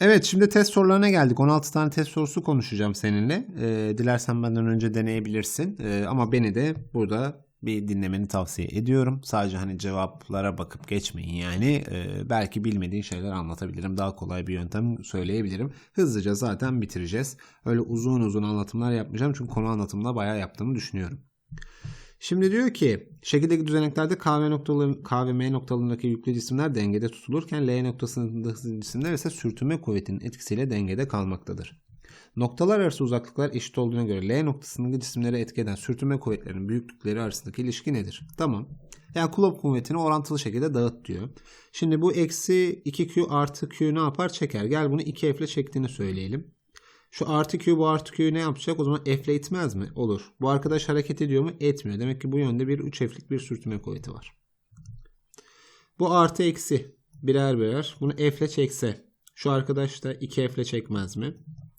Evet şimdi test sorularına geldik. 16 tane test sorusu konuşacağım seninle. Ee, dilersen benden önce deneyebilirsin. Ee, ama beni de burada bir dinlemeni tavsiye ediyorum. Sadece hani cevaplara bakıp geçmeyin yani. Ee, belki bilmediğin şeyler anlatabilirim. Daha kolay bir yöntem söyleyebilirim. Hızlıca zaten bitireceğiz. Öyle uzun uzun anlatımlar yapmayacağım. Çünkü konu anlatımında bayağı yaptığımı düşünüyorum. Şimdi diyor ki şekildeki düzeneklerde K ve, noktaları, K ve M noktalarındaki yüklü cisimler dengede tutulurken L noktasındaki cisimler ise sürtünme kuvvetinin etkisiyle dengede kalmaktadır. Noktalar arası uzaklıklar eşit olduğuna göre L noktasındaki cisimlere etki eden sürtünme kuvvetlerinin büyüklükleri arasındaki ilişki nedir? Tamam. Yani kulop kuvvetini orantılı şekilde dağıt diyor. Şimdi bu eksi 2Q artı Q ne yapar? Çeker. Gel bunu 2F ile çektiğini söyleyelim. Şu artı Q bu artı Q ne yapacak? O zaman F ile itmez mi? Olur. Bu arkadaş hareket ediyor mu? Etmiyor. Demek ki bu yönde bir 3F'lik bir sürtünme kuvveti var. Bu artı eksi birer birer. Bunu F ile çekse. Şu arkadaş da 2F ile çekmez mi?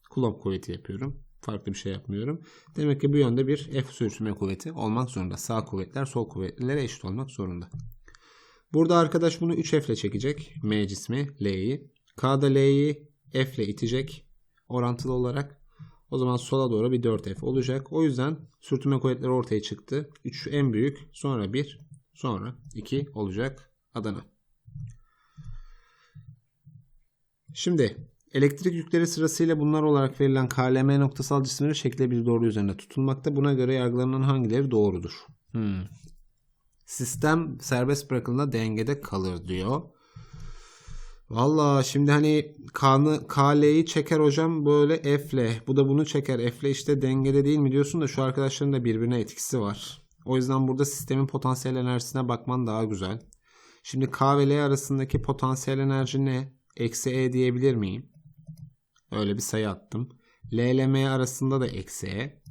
Kulomb kuvveti yapıyorum. Farklı bir şey yapmıyorum. Demek ki bu yönde bir F sürtünme kuvveti olmak zorunda. Sağ kuvvetler sol kuvvetlere eşit olmak zorunda. Burada arkadaş bunu 3F ile çekecek. M cismi L'yi. K'da L'yi F ile itecek orantılı olarak. O zaman sola doğru bir 4F olacak. O yüzden sürtünme kuvvetleri ortaya çıktı. 3 en büyük, sonra 1, sonra 2 olacak Adana. Şimdi elektrik yükleri sırasıyla bunlar olarak verilen KLM noktasal cisimleri şekilde bir doğru üzerinde tutulmakta. Buna göre yargılanan hangileri doğrudur? Hmm. Sistem serbest bırakıldığında dengede kalır diyor. Valla şimdi hani K'nı KL'yi çeker hocam böyle F'le. Bu da bunu çeker. F'le işte dengede değil mi diyorsun da şu arkadaşların da birbirine etkisi var. O yüzden burada sistemin potansiyel enerjisine bakman daha güzel. Şimdi K ve L arasındaki potansiyel enerji ne? Eksi E diyebilir miyim? Öyle bir sayı attım. L ile M arasında da eksi E.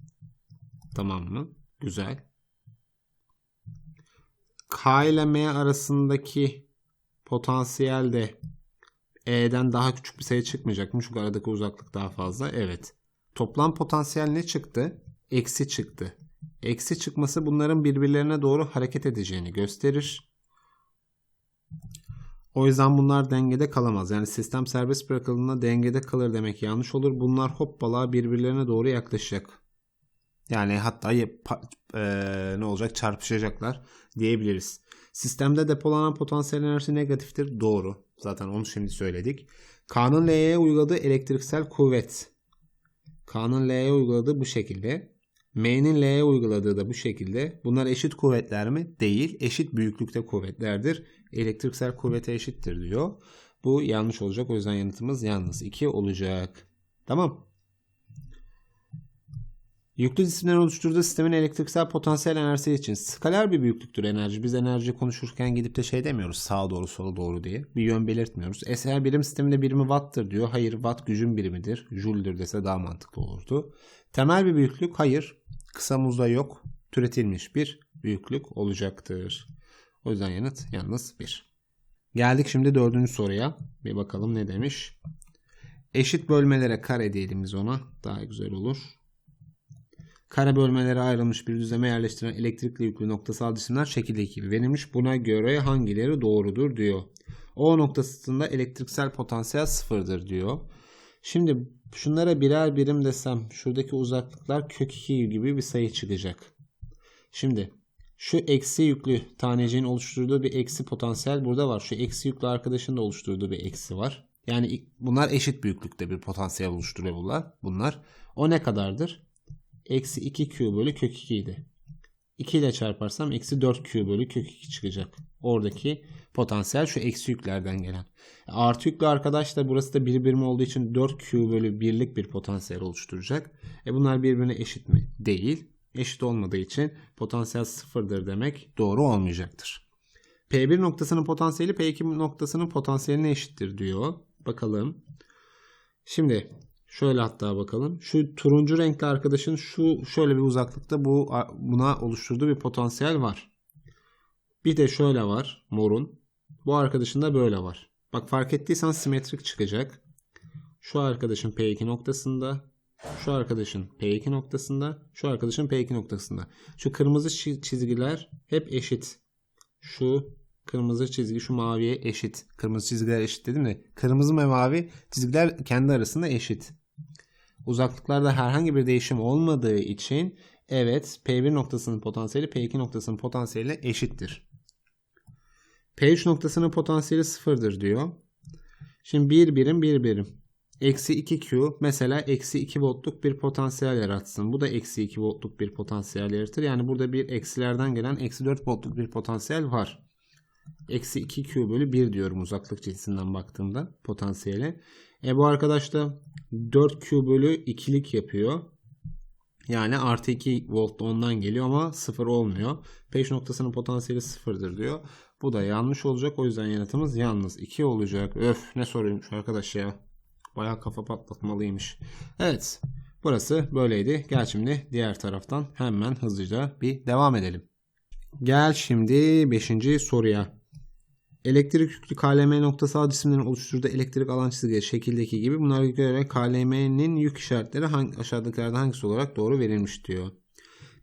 Tamam mı? Güzel. K ile M arasındaki potansiyel de E'den daha küçük bir sayı çıkmayacak mı? Çünkü aradaki uzaklık daha fazla. Evet. Toplam potansiyel ne çıktı? Eksi çıktı. Eksi çıkması bunların birbirlerine doğru hareket edeceğini gösterir. O yüzden bunlar dengede kalamaz. Yani sistem serbest bırakıldığında dengede kalır demek yanlış olur. Bunlar hoppala birbirlerine doğru yaklaşacak. Yani hatta e, ne olacak çarpışacaklar diyebiliriz. Sistemde depolanan potansiyel enerji negatiftir. Doğru. Zaten onu şimdi söyledik. K'nın L'ye uyguladığı elektriksel kuvvet. K'nın L'ye uyguladığı bu şekilde. M'nin L'ye uyguladığı da bu şekilde. Bunlar eşit kuvvetler mi? Değil. Eşit büyüklükte kuvvetlerdir. Elektriksel kuvvete eşittir diyor. Bu yanlış olacak. O yüzden yanıtımız yalnız 2 olacak. Tamam. Yüklü cisimlerin oluşturduğu sistemin elektriksel potansiyel enerjisi için skaler bir büyüklüktür enerji. Biz enerji konuşurken gidip de şey demiyoruz sağa doğru sola doğru diye. Bir yön belirtmiyoruz. Eser birim sisteminde birimi watt'tır diyor. Hayır watt gücün birimidir. Joule'dir dese daha mantıklı olurdu. Temel bir büyüklük hayır. Kısa muzda yok. Türetilmiş bir büyüklük olacaktır. O yüzden yanıt yalnız 1. Geldik şimdi dördüncü soruya. Bir bakalım ne demiş. Eşit bölmelere kare diyelim biz ona. Daha güzel olur. Kare bölmelere ayrılmış bir düzleme yerleştiren elektrikli yüklü noktasal cisimler şekildeki gibi verilmiş. Buna göre hangileri doğrudur diyor. O noktasında elektriksel potansiyel sıfırdır diyor. Şimdi şunlara birer birim desem şuradaki uzaklıklar kök 2 gibi bir sayı çıkacak. Şimdi şu eksi yüklü taneciğin oluşturduğu bir eksi potansiyel burada var. Şu eksi yüklü arkadaşın da oluşturduğu bir eksi var. Yani bunlar eşit büyüklükte bir potansiyel oluşturuyorlar bunlar. O ne kadardır? Eksi 2q bölü kök 2 idi. 2 ile çarparsam eksi 4q bölü kök 2 çıkacak. Oradaki potansiyel şu eksi yüklerden gelen. Artı yüklü arkadaş da burası da bir birim olduğu için 4q bölü birlik bir potansiyel oluşturacak. E bunlar birbirine eşit mi? Değil. Eşit olmadığı için potansiyel sıfırdır demek doğru olmayacaktır. P1 noktasının potansiyeli P2 noktasının potansiyeline eşittir diyor. Bakalım. Şimdi Şöyle hatta bakalım. Şu turuncu renkli arkadaşın şu şöyle bir uzaklıkta bu buna oluşturduğu bir potansiyel var. Bir de şöyle var morun. Bu arkadaşın da böyle var. Bak fark ettiysen simetrik çıkacak. Şu arkadaşın P2 noktasında, şu arkadaşın P2 noktasında, şu arkadaşın P2 noktasında. Şu kırmızı çizgiler hep eşit. Şu Kırmızı çizgi şu maviye eşit. Kırmızı çizgiler eşit dedim de kırmızı ve mavi çizgiler kendi arasında eşit. Uzaklıklarda herhangi bir değişim olmadığı için evet P1 noktasının potansiyeli P2 noktasının potansiyeliyle eşittir. P3 noktasının potansiyeli sıfırdır diyor. Şimdi 1 birim 1 birim. Eksi 2Q mesela eksi 2 voltluk bir potansiyel yaratsın. Bu da eksi 2 voltluk bir potansiyel yaratır. Yani burada bir eksilerden gelen eksi 4 voltluk bir potansiyel var. Eksi 2Q bölü 1 diyorum uzaklık cinsinden baktığımda potansiyele. E bu arkadaş da 4Q bölü 2'lik yapıyor. Yani artı 2 volt ondan geliyor ama 0 olmuyor. Peş noktasının potansiyeli 0'dır diyor. Bu da yanlış olacak. O yüzden yanıtımız yalnız 2 olacak. Öf ne soruyormuş arkadaş ya. Baya kafa patlatmalıymış. Evet. Burası böyleydi. Gel şimdi diğer taraftan hemen hızlıca bir devam edelim. Gel şimdi 5. soruya. Elektrik yüklü KLM noktasal cisimlerin oluşturduğu elektrik alan çizgileri şekildeki gibi bunlara göre KLM'nin yük işaretleri hangi, aşağıdakilerden hangisi olarak doğru verilmiş diyor.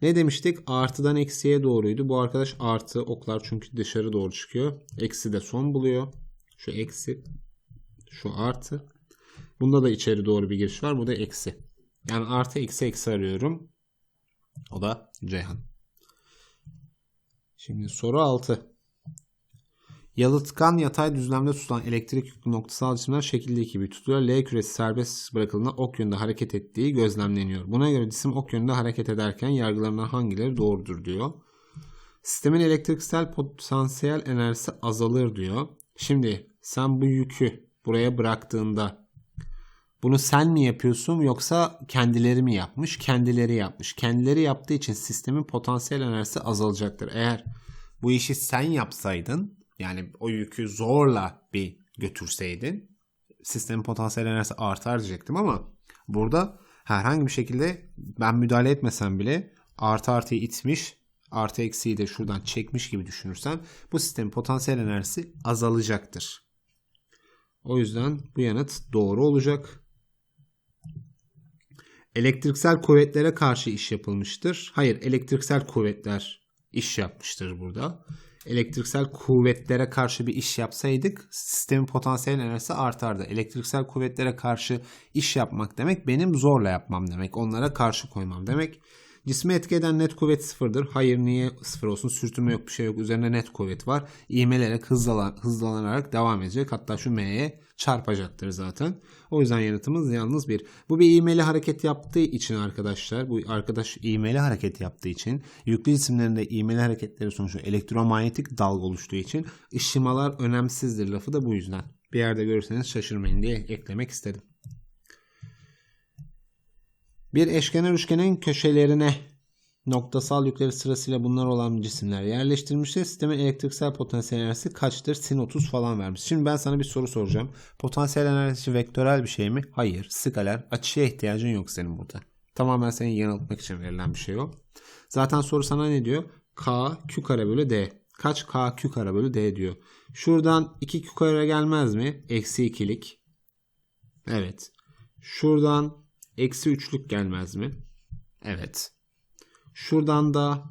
Ne demiştik? Artıdan eksiye doğruydu. Bu arkadaş artı oklar çünkü dışarı doğru çıkıyor. Eksi de son buluyor. Şu eksi. Şu artı. Bunda da içeri doğru bir giriş var. Bu da eksi. Yani artı eksi eksi arıyorum. O da Ceyhan. Şimdi soru 6. Yalıtkan yatay düzlemde tutulan elektrik yüklü noktasal cisimler şekildeki gibi tutuluyor. L küresi serbest bırakıldığında ok yönünde hareket ettiği gözlemleniyor. Buna göre cisim ok yönünde hareket ederken yargılarından hangileri doğrudur diyor. Sistemin elektriksel potansiyel enerjisi azalır diyor. Şimdi sen bu yükü buraya bıraktığında bunu sen mi yapıyorsun yoksa kendileri mi yapmış? Kendileri yapmış. Kendileri yaptığı için sistemin potansiyel enerjisi azalacaktır. Eğer bu işi sen yapsaydın yani o yükü zorla bir götürseydin sistemin potansiyel enerjisi artar diyecektim ama burada herhangi bir şekilde ben müdahale etmesem bile artı artıyı itmiş artı eksiği de şuradan çekmiş gibi düşünürsen bu sistemin potansiyel enerjisi azalacaktır. O yüzden bu yanıt doğru olacak. Elektriksel kuvvetlere karşı iş yapılmıştır. Hayır, elektriksel kuvvetler iş yapmıştır burada. Elektriksel kuvvetlere karşı bir iş yapsaydık sistemin potansiyel enerjisi artardı. Elektriksel kuvvetlere karşı iş yapmak demek benim zorla yapmam demek. Onlara karşı koymam demek. Cisme etki eden net kuvvet sıfırdır. Hayır niye sıfır olsun? Sürtünme yok bir şey yok. Üzerinde net kuvvet var. İğmelerek hızlan, hızlanarak devam edecek. Hatta şu M'ye çarpacaktır zaten. O yüzden yanıtımız yalnız bir. Bu bir iğmeli hareket yaptığı için arkadaşlar. Bu arkadaş iğmeli hareket yaptığı için. Yüklü cisimlerinde iğmeli hareketleri sonucu elektromanyetik dalga oluştuğu için ışımalar önemsizdir lafı da bu yüzden. Bir yerde görürseniz şaşırmayın diye eklemek istedim. Bir eşkenar üçgenin köşelerine noktasal yükleri sırasıyla bunlar olan cisimler yerleştirilmiştir. Sistemin elektriksel potansiyel enerjisi kaçtır? Sin 30 falan vermiş. Şimdi ben sana bir soru soracağım. Potansiyel enerjisi vektörel bir şey mi? Hayır. Skaler. Açıya ihtiyacın yok senin burada. Tamamen seni yanıltmak için verilen bir şey o. Zaten soru sana ne diyor? K Q kare bölü D. Kaç K Q kare bölü D diyor. Şuradan 2 Q kare gelmez mi? Eksi 2'lik. Evet. Şuradan Eksi üçlük gelmez mi? Evet. Şuradan da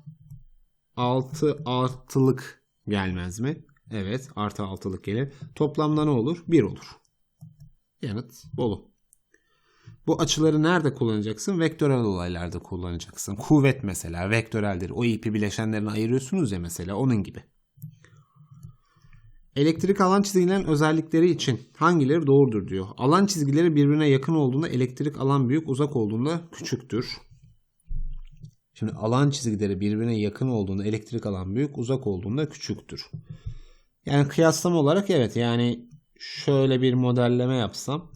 6 artılık gelmez mi? Evet. Artı altılık gelir. Toplamda ne olur? 1 olur. Yanıt bolu. Bu açıları nerede kullanacaksın? Vektörel olaylarda kullanacaksın. Kuvvet mesela vektöreldir. O ipi bileşenlerini ayırıyorsunuz ya mesela onun gibi. Elektrik alan çizgilerinin özellikleri için hangileri doğrudur diyor. Alan çizgileri birbirine yakın olduğunda elektrik alan büyük, uzak olduğunda küçüktür. Şimdi alan çizgileri birbirine yakın olduğunda elektrik alan büyük, uzak olduğunda küçüktür. Yani kıyaslama olarak evet yani şöyle bir modelleme yapsam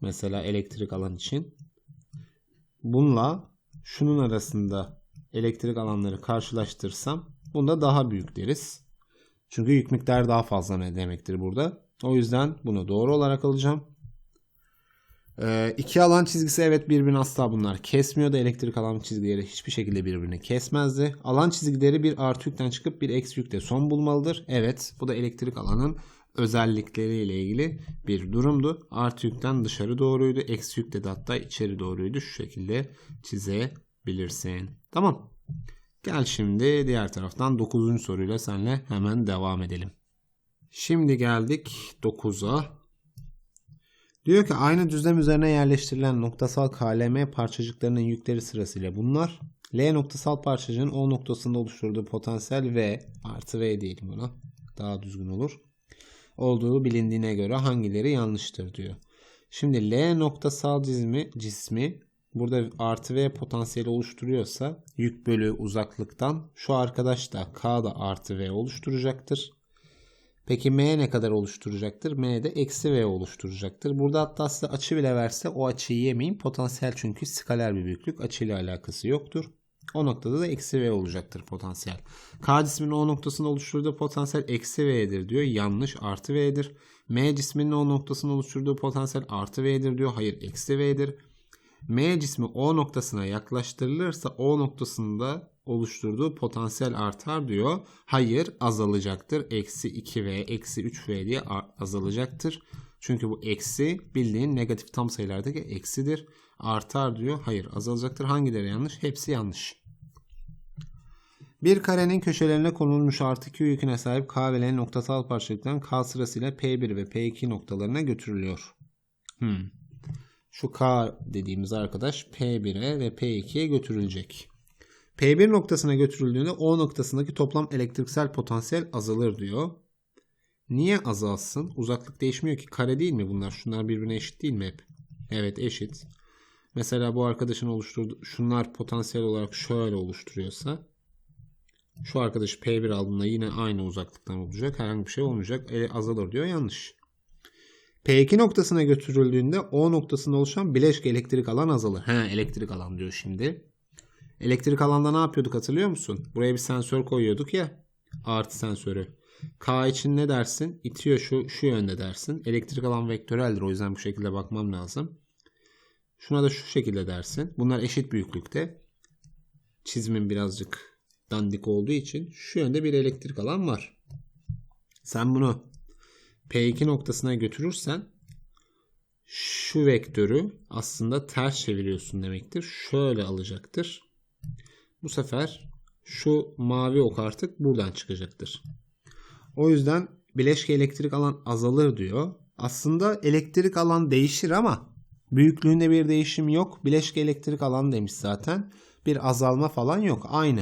mesela elektrik alan için bununla şunun arasında elektrik alanları karşılaştırsam bunda daha büyük deriz. Çünkü yük miktarı daha fazla ne demektir burada. O yüzden bunu doğru olarak alacağım. Ee, iki alan çizgisi evet birbirini asla bunlar kesmiyor da elektrik alan çizgileri hiçbir şekilde birbirini kesmezdi. Alan çizgileri bir artı yükten çıkıp bir eksi yükte son bulmalıdır. Evet bu da elektrik alanın özellikleriyle ilgili bir durumdu. Artı yükten dışarı doğruydu. Eksi yükte de hatta içeri doğruydu. Şu şekilde çizebilirsin. Tamam. Gel şimdi diğer taraftan 9. soruyla senle hemen devam edelim. Şimdi geldik 9'a. Diyor ki aynı düzlem üzerine yerleştirilen noktasal KLM parçacıklarının yükleri sırasıyla bunlar. L noktasal parçacığın O noktasında oluşturduğu potansiyel V artı V diyelim buna. Daha düzgün olur. Olduğu bilindiğine göre hangileri yanlıştır diyor. Şimdi L noktasal cismi, cismi burada artı V potansiyeli oluşturuyorsa yük bölü uzaklıktan şu arkadaş da K da artı V oluşturacaktır. Peki M ne kadar oluşturacaktır? M de eksi V oluşturacaktır. Burada hatta size açı bile verse o açıyı yemeyin. Potansiyel çünkü skaler bir büyüklük. Açıyla alakası yoktur. O noktada da eksi V olacaktır potansiyel. K cisminin O noktasında oluşturduğu potansiyel eksi V'dir diyor. Yanlış artı V'dir. M cisminin O noktasında oluşturduğu potansiyel artı V'dir diyor. Hayır eksi V'dir. M cismi O noktasına yaklaştırılırsa O noktasında oluşturduğu potansiyel artar diyor. Hayır azalacaktır. Eksi 2V, eksi 3V diye azalacaktır. Çünkü bu eksi bildiğin negatif tam sayılardaki eksidir. Artar diyor. Hayır azalacaktır. Hangileri yanlış? Hepsi yanlış. Bir karenin köşelerine konulmuş artı Q yüküne sahip K ve L noktasal parçacıktan K sırasıyla P1 ve P2 noktalarına götürülüyor. Hmm. Şu K dediğimiz arkadaş P1'e ve P2'ye götürülecek. P1 noktasına götürüldüğünde O noktasındaki toplam elektriksel potansiyel azalır diyor. Niye azalsın? Uzaklık değişmiyor ki. Kare değil mi bunlar? Şunlar birbirine eşit değil mi hep? Evet eşit. Mesela bu arkadaşın oluşturduğu şunlar potansiyel olarak şöyle oluşturuyorsa şu arkadaş P1 aldığında yine aynı uzaklıktan olacak. Herhangi bir şey olmayacak. E, azalır diyor. Yanlış. P2 noktasına götürüldüğünde O noktasında oluşan bileşik elektrik alan azalır. He elektrik alan diyor şimdi. Elektrik alanda ne yapıyorduk hatırlıyor musun? Buraya bir sensör koyuyorduk ya. Artı sensörü. K için ne dersin? İtiyor şu, şu yönde dersin. Elektrik alan vektöreldir. O yüzden bu şekilde bakmam lazım. Şuna da şu şekilde dersin. Bunlar eşit büyüklükte. Çizimim birazcık dandik olduğu için şu yönde bir elektrik alan var. Sen bunu P2 noktasına götürürsen şu vektörü aslında ters çeviriyorsun demektir. Şöyle alacaktır. Bu sefer şu mavi ok artık buradan çıkacaktır. O yüzden bileşke elektrik alan azalır diyor. Aslında elektrik alan değişir ama büyüklüğünde bir değişim yok. Bileşke elektrik alan demiş zaten. Bir azalma falan yok. Aynı.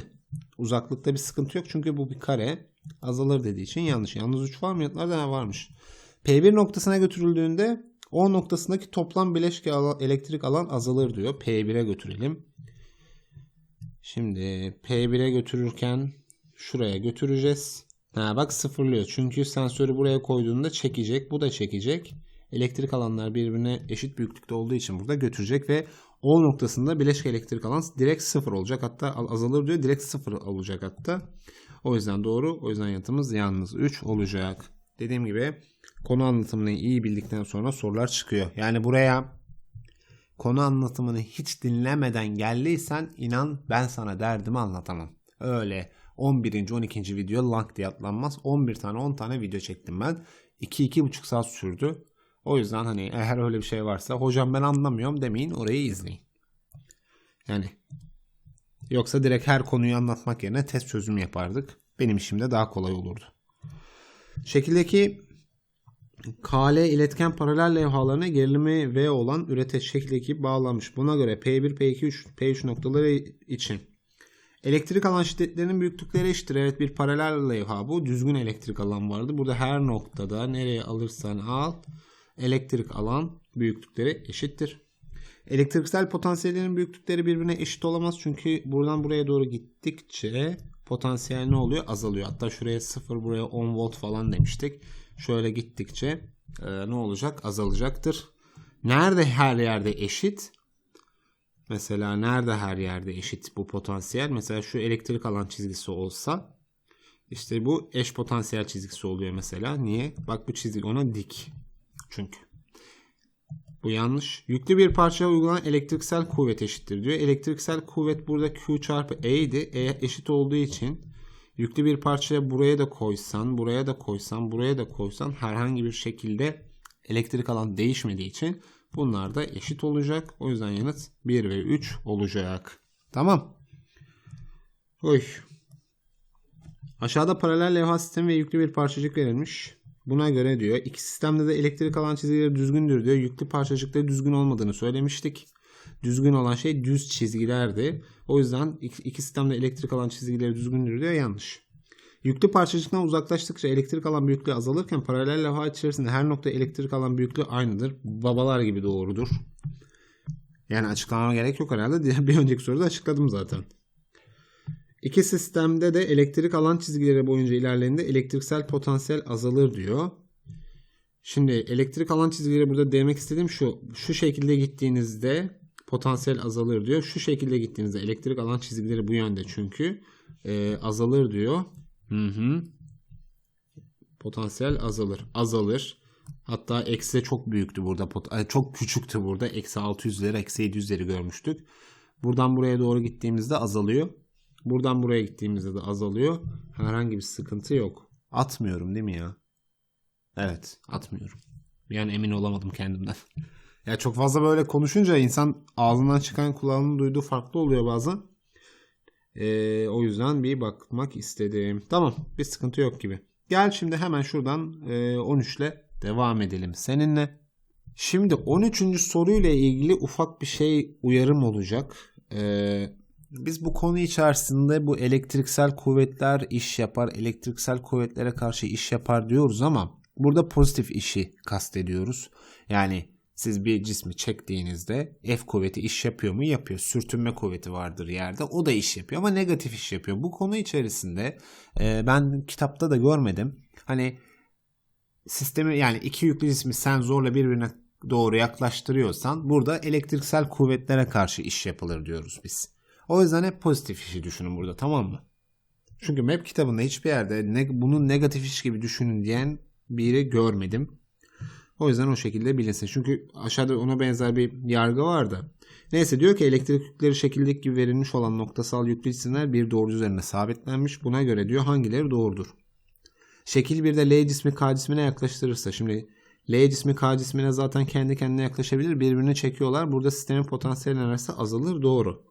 Uzaklıkta bir sıkıntı yok çünkü bu bir kare. Azalır dediği için yanlış. Yalnız 3 var mı? Yanıtlarda varmış? P1 noktasına götürüldüğünde O noktasındaki toplam bileşke elektrik alan azalır diyor. P1'e götürelim. Şimdi P1'e götürürken şuraya götüreceğiz. Ha bak sıfırlıyor. Çünkü sensörü buraya koyduğunda çekecek. Bu da çekecek. Elektrik alanlar birbirine eşit büyüklükte olduğu için burada götürecek ve O noktasında bileşik elektrik alan direkt sıfır olacak. Hatta azalır diyor. Direkt sıfır olacak hatta. O yüzden doğru. O yüzden yanıtımız yalnız 3 olacak. Dediğim gibi konu anlatımını iyi bildikten sonra sorular çıkıyor. Yani buraya konu anlatımını hiç dinlemeden geldiysen inan ben sana derdimi anlatamam. Öyle 11. 12. video lang diye atlanmaz. 11 tane 10 tane video çektim ben. 2-2,5 saat sürdü. O yüzden hani eğer öyle bir şey varsa hocam ben anlamıyorum demeyin orayı izleyin. Yani yoksa direkt her konuyu anlatmak yerine test çözümü yapardık. Benim işim de daha kolay olurdu. Şekildeki KL iletken paralel levhalarına gerilimi V olan üreteç şekildeki bağlanmış. Buna göre P1, P2, 3, P3 noktaları için elektrik alan şiddetlerinin büyüklükleri eşittir. Evet bir paralel levha bu. Düzgün elektrik alan vardı. Burada her noktada nereye alırsan al elektrik alan büyüklükleri eşittir. Elektriksel potansiyellerin büyüklükleri birbirine eşit olamaz. Çünkü buradan buraya doğru gittikçe potansiyel ne oluyor? Azalıyor. Hatta şuraya 0 buraya 10 volt falan demiştik. Şöyle gittikçe e, ne olacak? Azalacaktır. Nerede her yerde eşit? Mesela nerede her yerde eşit bu potansiyel? Mesela şu elektrik alan çizgisi olsa işte bu eş potansiyel çizgisi oluyor mesela. Niye? Bak bu çizgi ona dik. Çünkü. Bu yanlış. Yüklü bir parçaya uygulanan elektriksel kuvvet eşittir diyor. Elektriksel kuvvet burada Q çarpı E idi. E eşit olduğu için yüklü bir parçaya buraya da koysan, buraya da koysan, buraya da koysan herhangi bir şekilde elektrik alan değişmediği için bunlar da eşit olacak. O yüzden yanıt 1 ve 3 olacak. Tamam. Oy. Aşağıda paralel levha sistemi ve yüklü bir parçacık verilmiş. Buna göre diyor iki sistemde de elektrik alan çizgileri düzgündür diyor. Yüklü parçacıkta düzgün olmadığını söylemiştik. Düzgün olan şey düz çizgilerdi. O yüzden iki, sistemde elektrik alan çizgileri düzgündür diyor. Yanlış. Yüklü parçacıktan uzaklaştıkça elektrik alan büyüklüğü azalırken paralel levha içerisinde her nokta elektrik alan büyüklüğü aynıdır. Babalar gibi doğrudur. Yani açıklamama gerek yok herhalde. Bir önceki soruda açıkladım zaten. İki sistemde de elektrik alan çizgileri boyunca ilerlediğinde elektriksel potansiyel azalır diyor. Şimdi elektrik alan çizgileri burada demek istediğim şu. Şu şekilde gittiğinizde potansiyel azalır diyor. Şu şekilde gittiğinizde elektrik alan çizgileri bu yönde çünkü e, azalır diyor. Hı hı. Potansiyel azalır. Azalır. Hatta eksi çok büyüktü burada. Çok küçüktü burada. Eksi 600'leri, eksi 700'leri görmüştük. Buradan buraya doğru gittiğimizde azalıyor. Buradan buraya gittiğimizde de azalıyor. Herhangi bir sıkıntı yok. Atmıyorum değil mi ya? Evet atmıyorum. Yani emin olamadım kendimden. ya çok fazla böyle konuşunca insan ağzından çıkan kulağının duyduğu farklı oluyor bazen. Ee, o yüzden bir bakmak istedim. Tamam bir sıkıntı yok gibi. Gel şimdi hemen şuradan e, 13 ile devam edelim seninle. Şimdi 13. soruyla ilgili ufak bir şey uyarım olacak. Ee, biz bu konu içerisinde bu elektriksel kuvvetler iş yapar, elektriksel kuvvetlere karşı iş yapar diyoruz ama burada pozitif işi kastediyoruz. Yani siz bir cismi çektiğinizde F kuvveti iş yapıyor mu? Yapıyor. Sürtünme kuvveti vardır yerde. O da iş yapıyor ama negatif iş yapıyor. Bu konu içerisinde e, ben kitapta da görmedim. Hani sistemi yani iki yüklü cismi sen zorla birbirine doğru yaklaştırıyorsan burada elektriksel kuvvetlere karşı iş yapılır diyoruz biz. O yüzden hep pozitif işi düşünün burada tamam mı? Çünkü map kitabında hiçbir yerde ne, bunun negatif iş gibi düşünün diyen biri görmedim. O yüzden o şekilde bilinsin. Çünkü aşağıda ona benzer bir yargı vardı. Neyse diyor ki elektrik yükleri şekildeki gibi verilmiş olan noktasal yüklü cisimler bir doğru üzerine sabitlenmiş. Buna göre diyor hangileri doğrudur? Şekil 1'de L cismi K cismine yaklaştırırsa şimdi L cismi K cismine zaten kendi kendine yaklaşabilir. Birbirini çekiyorlar. Burada sistemin potansiyel enerjisi azalır. Doğru.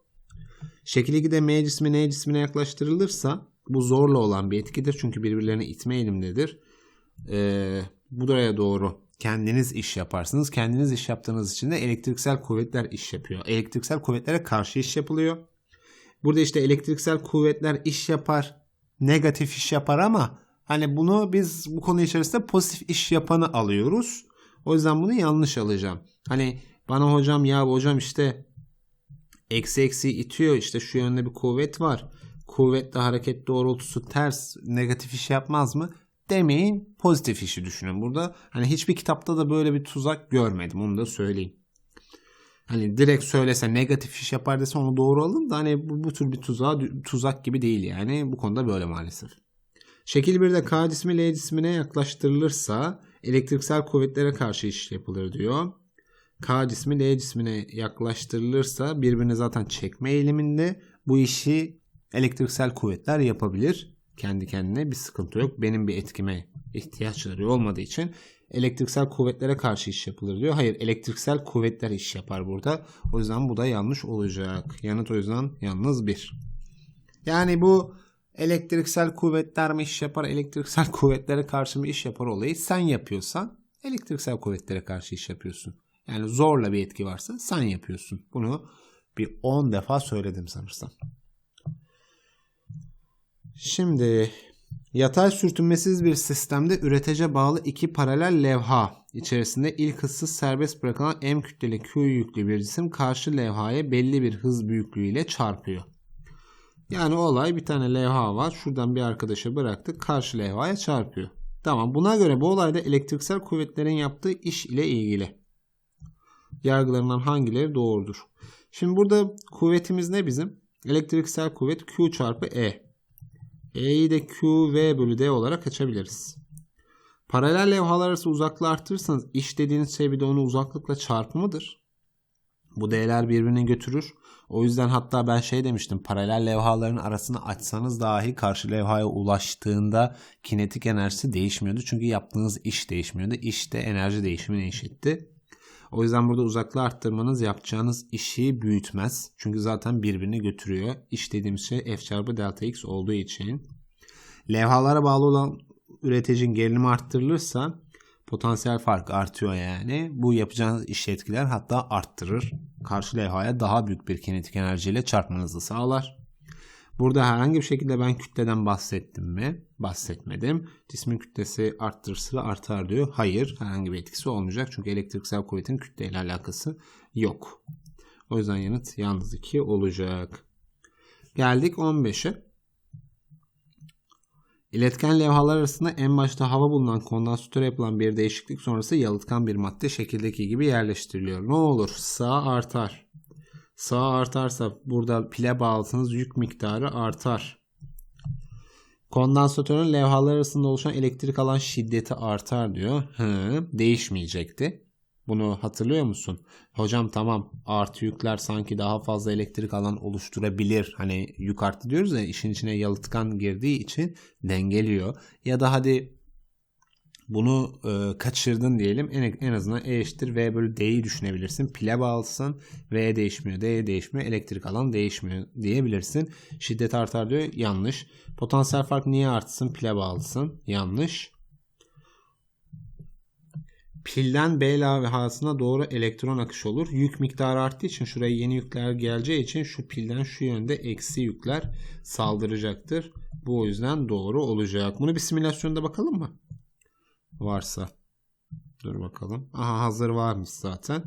Şekil 2'de M cismi N cismine yaklaştırılırsa bu zorla olan bir etkidir. Çünkü birbirlerini itme eğilimdedir. Ee, buraya doğru kendiniz iş yaparsınız. Kendiniz iş yaptığınız için de elektriksel kuvvetler iş yapıyor. Elektriksel kuvvetlere karşı iş yapılıyor. Burada işte elektriksel kuvvetler iş yapar, negatif iş yapar ama hani bunu biz bu konu içerisinde pozitif iş yapanı alıyoruz. O yüzden bunu yanlış alacağım. Hani bana hocam ya hocam işte eksi eksi itiyor işte şu yönde bir kuvvet var. Kuvvetle hareket doğrultusu ters negatif iş yapmaz mı? Demeyin pozitif işi düşünün burada. Hani hiçbir kitapta da böyle bir tuzak görmedim onu da söyleyeyim. Hani direkt söylese negatif iş yapar dese onu doğru alın da hani bu, bu tür bir tuzağa, tuzak gibi değil yani. Bu konuda böyle maalesef. Şekil 1'de K cismi L cismine yaklaştırılırsa elektriksel kuvvetlere karşı iş yapılır diyor. K cismi L cismine yaklaştırılırsa birbirini zaten çekme eğiliminde bu işi elektriksel kuvvetler yapabilir. Kendi kendine bir sıkıntı yok. Benim bir etkime ihtiyaçları olmadığı için elektriksel kuvvetlere karşı iş yapılır diyor. Hayır elektriksel kuvvetler iş yapar burada. O yüzden bu da yanlış olacak. Yanıt o yüzden yalnız bir. Yani bu elektriksel kuvvetler mi iş yapar, elektriksel kuvvetlere karşı mı iş yapar olayı sen yapıyorsan elektriksel kuvvetlere karşı iş yapıyorsun. Yani zorla bir etki varsa sen yapıyorsun. Bunu bir 10 defa söyledim sanırsam. Şimdi yatay sürtünmesiz bir sistemde üretece bağlı iki paralel levha içerisinde ilk hızsız serbest bırakılan M kütleli Q yüklü bir cisim karşı levhaya belli bir hız büyüklüğüyle çarpıyor. Yani olay bir tane levha var. Şuradan bir arkadaşa bıraktık. Karşı levhaya çarpıyor. Tamam buna göre bu olayda elektriksel kuvvetlerin yaptığı iş ile ilgili. Yargılarından hangileri doğrudur? Şimdi burada kuvvetimiz ne bizim? Elektriksel kuvvet Q çarpı E. E'yi de Q, V bölü D olarak açabiliriz. Paralel levhalar arası uzaklığı arttırırsanız iş dediğiniz şey bir de onu uzaklıkla çarpımıdır. Bu D'ler birbirini götürür. O yüzden hatta ben şey demiştim paralel levhaların arasını açsanız dahi karşı levhaya ulaştığında kinetik enerjisi değişmiyordu. Çünkü yaptığınız iş değişmiyordu. İş de enerji değişimine eşitti. O yüzden burada uzaklığı arttırmanız yapacağınız işi büyütmez. Çünkü zaten birbirini götürüyor. İş dediğimiz şey F çarpı delta X olduğu için. Levhalara bağlı olan üreticinin gerilimi arttırılırsa potansiyel fark artıyor yani. Bu yapacağınız işi etkiler hatta arttırır. Karşı levhaya daha büyük bir kinetik enerjiyle çarpmanızı sağlar. Burada herhangi bir şekilde ben kütleden bahsettim mi? Bahsetmedim. Cismin kütlesi arttırırsa artar diyor. Hayır herhangi bir etkisi olmayacak. Çünkü elektriksel kuvvetin kütleyle alakası yok. O yüzden yanıt yalnız 2 olacak. Geldik 15'e. İletken levhalar arasında en başta hava bulunan kondansatöre yapılan bir değişiklik sonrası yalıtkan bir madde şekildeki gibi yerleştiriliyor. Ne olur? Sağ artar. Sağ artarsa burada pile bağlısınız yük miktarı artar. Kondansatörün levhalar arasında oluşan elektrik alan şiddeti artar diyor. Hı, değişmeyecekti. Bunu hatırlıyor musun? Hocam tamam artı yükler sanki daha fazla elektrik alan oluşturabilir. Hani yük arttı diyoruz ya işin içine yalıtkan girdiği için dengeliyor. Ya da hadi bunu e, kaçırdın diyelim. En, en azından E eşittir V bölü D'yi düşünebilirsin. Pile bağlısın. V değişmiyor, D değişmiyor, elektrik alan değişmiyor diyebilirsin. Şiddet artar diyor. Yanlış. Potansiyel fark niye artsın? Pile bağlısın. Yanlış. Pilden B levhasına doğru elektron akışı olur. Yük miktarı arttığı için şuraya yeni yükler geleceği için şu pilden şu yönde eksi yükler saldıracaktır. Bu o yüzden doğru olacak. Bunu bir simülasyonda bakalım mı? Varsa. Dur bakalım. Aha hazır varmış zaten.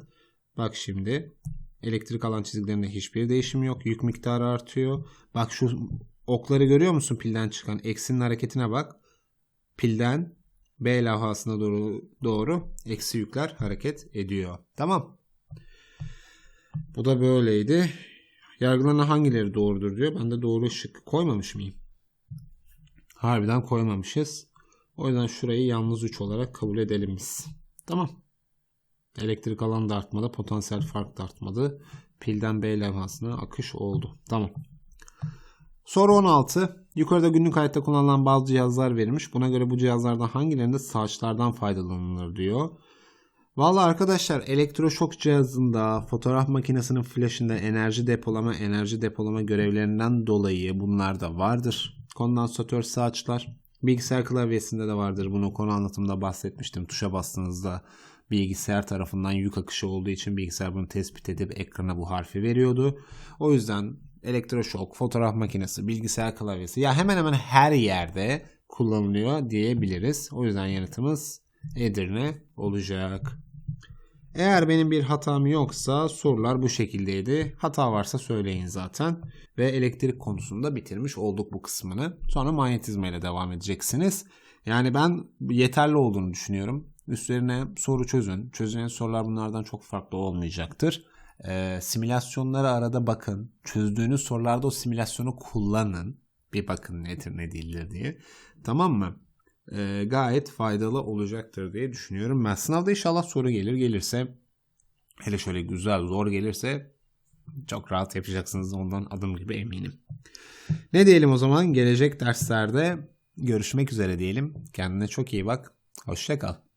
Bak şimdi elektrik alan çizgilerinde hiçbir değişim yok. Yük miktarı artıyor. Bak şu okları görüyor musun pilden çıkan? Eksinin hareketine bak. Pilden B levhasına doğru, doğru eksi yükler hareket ediyor. Tamam. Bu da böyleydi. Yargılanan hangileri doğrudur diyor. Ben de doğru şık koymamış mıyım? Harbiden koymamışız. O yüzden şurayı yalnız 3 olarak kabul edelim biz. Tamam. Elektrik alan da artmadı. Potansiyel fark da artmadı. Pilden B levhasına akış oldu. Tamam. Soru 16. Yukarıda günlük hayatta kullanılan bazı cihazlar verilmiş. Buna göre bu cihazlardan hangilerinde saçlardan faydalanılır diyor. Valla arkadaşlar elektroşok cihazında fotoğraf makinesinin flashında enerji depolama enerji depolama görevlerinden dolayı bunlar da vardır. Kondansatör saçlar bilgisayar klavyesinde de vardır. Bunu konu anlatımda bahsetmiştim. Tuşa bastığınızda bilgisayar tarafından yük akışı olduğu için bilgisayar bunu tespit edip ekrana bu harfi veriyordu. O yüzden elektroşok, fotoğraf makinesi, bilgisayar klavyesi ya hemen hemen her yerde kullanılıyor diyebiliriz. O yüzden yanıtımız Edirne olacak. Eğer benim bir hatam yoksa sorular bu şekildeydi. Hata varsa söyleyin zaten. Ve elektrik konusunda bitirmiş olduk bu kısmını. Sonra manyetizma ile devam edeceksiniz. Yani ben yeterli olduğunu düşünüyorum. Üstlerine soru çözün. Çözülen sorular bunlardan çok farklı olmayacaktır. E, simülasyonlara arada bakın. Çözdüğünüz sorularda o simülasyonu kullanın. Bir bakın nedir ne değildir diye. Tamam mı? E, gayet faydalı olacaktır diye düşünüyorum. Ben sınavda inşallah soru gelir. Gelirse hele şöyle güzel zor gelirse çok rahat yapacaksınız. Ondan adım gibi eminim. Ne diyelim o zaman? Gelecek derslerde görüşmek üzere diyelim. Kendine çok iyi bak. Hoşça kal.